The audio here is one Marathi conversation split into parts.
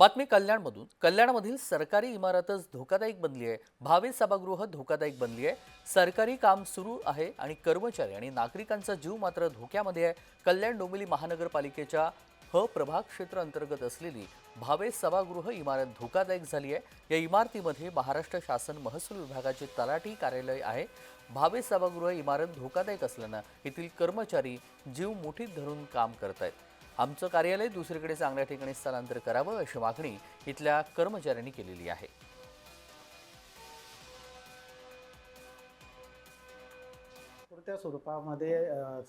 बातमी कल्याणमधून. कल्याणमधील सरकारी इमारतच धोकादायक बनली आहे. भावे सभागृह धोकादायक बनली आहे. सरकारी काम सुरू आहे आणि कर्मचारी आणि नागरिकांचा जीव मात्र धोक्यामध्ये आहे. कल्याण डोंबिवली महानगरपालिकेच्या ह प्रभाग क्षेत्र अंतर्गत असलेली भावे सभागृह इमारत धोकादायक झाली आहे. या इमारतीमध्ये महाराष्ट्र शासन महसूल विभागाचे तलाठी कार्यालय आहे. भावे सभागृह इमारत धोकादायक असल्यानं येथील कर्मचारी जीव मुठीत धरून काम करत आहेत आमचं कार्यालय दुसरीकडे चांगल्या ठिकाणी स्थलांतर करावं अशी मागणी इथल्या कर्मचाऱ्यांनी केलेली आहे. त्या स्वरूपामध्ये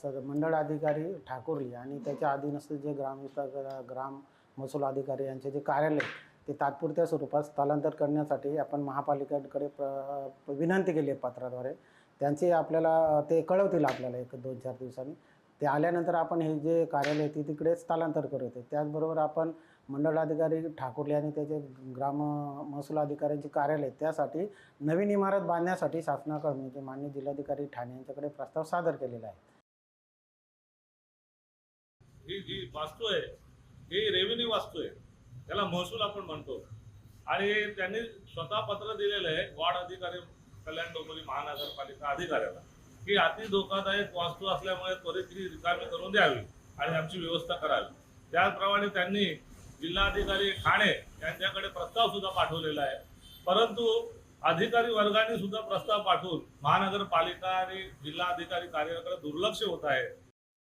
सर मंडळ अधिकारी ठाकूरली आणि त्याच्या अधीनस्थ जे ग्रामविकास ग्राम महसूल अधिकारी यांचे जे कार्यालय ते तात्पुरत्या स्वरूपात स्थलांतर करण्यासाठी आपण महापालिकेकडे प्र विनंती केली आहे पत्राद्वारे. त्यांचे आपल्याला ते कळवतील आपल्याला एक दोन चार दिवसांनी. ते आल्यानंतर आपण हे जे कार्यालय ते तिकडे स्थलांतर करत आहे. त्याचबरोबर आपण मंडळाधिकारी ठाकुर्ले आणि त्याचे ग्राम महसूल अधिकाऱ्यांचे कार्यालय त्यासाठी नवीन इमारत बांधण्यासाठी शासनाकडून म्हणजे मान्य जिल्हाधिकारी ठाणे यांच्याकडे प्रस्ताव सादर केलेला आहे. ही जी वास्तू आहे ही रेव्हेन्यू वास्तू आहे त्याला महसूल आपण म्हणतो. आणि त्यांनी स्वतः पत्र दिलेलं आहे वार्ड अधिकारी कल्याण डोंबिवली महानगरपालिका अधिकाऱ्याला. की अति धोकादायक वास्तू असल्यामुळे त्वरित ती रिकामी करून द्यावी आणि आमची व्यवस्था करावी. त्याचप्रमाणे त्यांनी जिल्हाधिकारी ठाणे यांच्याकडे प्रस्ताव सुद्धा पाठवलेला आहे. परंतु अधिकारी वर्गाने सुद्धा प्रस्ताव पाठवून महानगरपालिका आणि जिल्हाधिकारी कार्यालयाकडे दुर्लक्ष होत आहे.